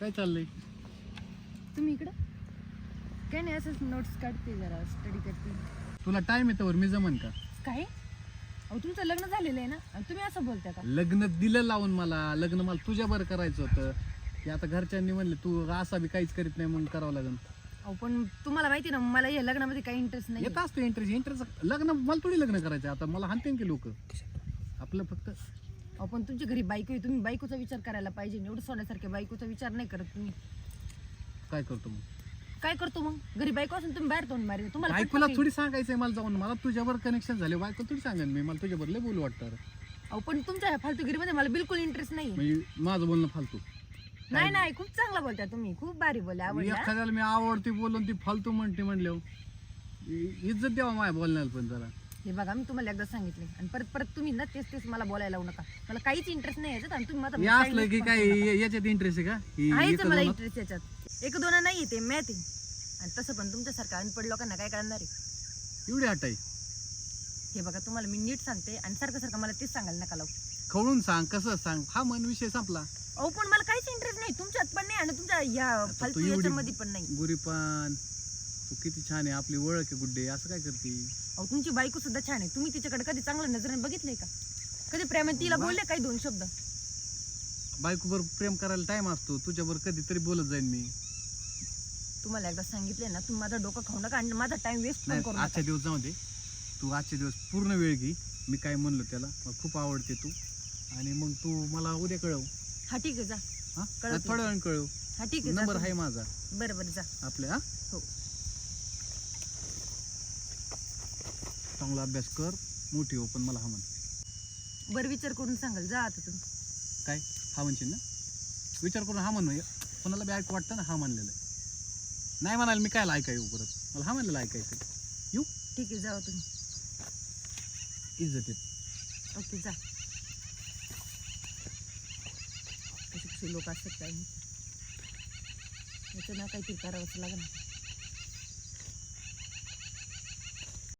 काय चाललंय? तुम्ही इकडं? काय नाही असंच नोट्स काढते जरा स्टडी करते. तुला टाइम येतो मी जमन का? काय? अहो तुमचं लग्न झालेलं आहे ना? आणि तुम्ही असं बोलता का? लग्न दिलं लावून मला. लग्न मला तुझ्या बरं करायचं होतं. की आता घरच्यांनी म्हणले तू असा बी काहीच करीत नाही म्हणून करावं लागेल. अहो पण तुम्हाला माहिती ना मला या लग्नामध्ये काही इंटरेस्ट नाही येत असतो इंटरेस्ट इंटरेस्ट लग्न मला थोडी लग्न करायचं आता मला हानतेन की लोक. आपलं फक्त अहो पण तुमच्या घरी बायको आहे तुम्ही बायकोचा विचार करायला पाहिजे. एवढं सोन्यासारख्या बायकोचा विचार नाही करत तुम्ही. काय करतो मग? काय करतो मग? घरी बायको असून तुम्ही बाहेर तोंड मारे तुम्हाला बायकोला? थोडी सांगायचंय मला जाऊन. मला तुझ्यावर कनेक्शन झाले. बायको थोडी सांगेन मी. मला तुझ्यावर लय बोलू वाटतं. रे. अहो पण तुमच्या ह्या फालतूगिरीमध्ये मला बिलकुल इंटरेस्ट नाही म्हणजे माझं बोलणं फालतू. नाही नाही खूप चांगला बोलता तुम्ही. खूप भारी बोलले आवडला. एखाद्याला मी आवडते बोलून ती फालतू म्हणते म्हणल्यावर इ- इज्जत द्यावा माझ्या बोलण्याला पण जरा. हे बघा मी तुम्हाला एकदा सांगितले. आणि परत परत तुम्ही ना तेच तेच मला बोलायला लावू नका. मला काहीच इंटरेस्ट नाही याच्यात आणि तुम्ही माझा असलं की काय याच्यात इंटरेस्ट आहे का? ही आहेच मला? इंटरेस्ट याच्यात. एक दोन नाही येते मॅथ आहे. आणि तसं पण तुमच्यासारखं अनपड लोकांना काय कळणार आहे? एवढी हटाई हे बघा तुम्हाला मी नीट सांगते आणि सारखं सारखं मला तेच सांगायला नका लावू. खवळून सांग कसं सांग? हा मन विषय संपला. अहो पण मला काहीच इंटरेस्ट नाही. तुमच्यात पण नाही आणि तुमच्या या आता फालतू तू एवढी- याच्यामध्ये पण नाही. गुरीपान तू किती छान आहे आपली ओळख आहे गुड्डे असं काय करते? अहो तुमची बायको सुद्धा छान आहे. तुम्ही तिच्याकडे कधी चांगल्या नजरेने बघितलंय का? कधी प्रेमात तिला. बोलले काही दोन शब्द? बायको बरोबर प्रेम करायला टाइम असतो. तुझ्यावर कधीतरी बोलत जाईन मी. तुम्हाला एकदा सांगितले ना तुम्ही माझं डोकं खाऊ नका आणि माझा टाइम वेस्ट नाही करू नका. आजच्या दिवस जाऊ दे. तू आजचे दिवस पूर्ण वेळ घे. मी काय म्हणलो त्याला मला खूप आवडते तू. आणि मग तू मला उद्या कळव. हा ठीक आहे जा. हा? कळवते. थोड्या वेळ कळव. हा ठीक आहे जा नंबर. आहे माझा. बरं बरं जा. आपल्या हा? हो. चांगला अभ्यास कर मोठी हो पण मला हा म्हण. बरं विचार करून सांगाल जा आता तुम्ही काय? हा म्हणशील ना? विचार करून हा म्हण कोणाला बी ऐकू वाटतं ना हा म्हणलेलं नाही म्हणाल मी काय ऐका येऊ परत? मला हा म्हणलेलं ऐकायचं येऊ? ठीक आहे जावा तुम्ही. इज्जत येत. ओके जा. असे लोक असतात काही याचं ना काहीतरी करावंच लागणार